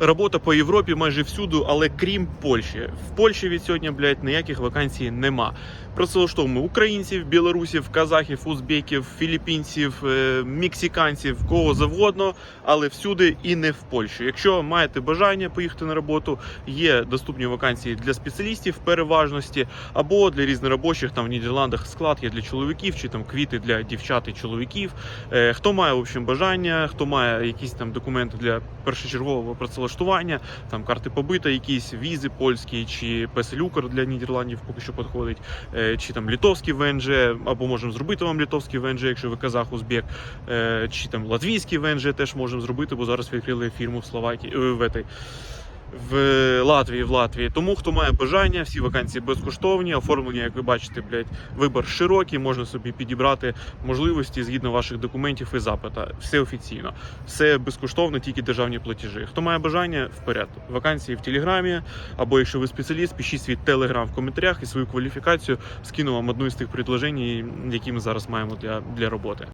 робота по Європі майже всюди, але крім Польщі. В Польщі від сьогодні, блядь, ніяких вакансій нема. Працевлаштовуємо українців, білорусів, казахів, узбеків, філіппінців, е, мексиканців, кого завгодно, але всюди і не в Польщі. Якщо маєте бажання поїхати на роботу, є доступні вакансії для спеціалістів переважності або для різноробочих. Там в Нідерландах склад є для чоловіків чи там квіти для дівчат і чоловіків. Е, Хто має в общем бажання, хто має якісь там документи для першочергового працевлаштування, там карти побита, якісь візи польські чи песелюкер для Нідерландів поки що підходить, е, чи там літовський ВНЖ, або можемо зробити вам літовський ВНЖ, якщо ви казах, узбек, е, чи там латвійський ВНЖ теж можемо зробити, бо зараз відкрили фірму в Словакії е, в этой, в Латвії, в Латвії. Тому хто має бажання, всі вакансії безкоштовні, оформлення, як ви бачите, блядь, вибір широкий, можна собі підібрати можливості згідно ваших документів і запита. Все офіційно, все безкоштовно, тільки державні платежі. Хто має бажання, вперед. Вакансії в Телеграмі, або якщо ви спеціаліст, пишіть свій телеграм в коментарях і свою кваліфікацію скину вам одну із тих предложень, які ми зараз маємо для, для роботи.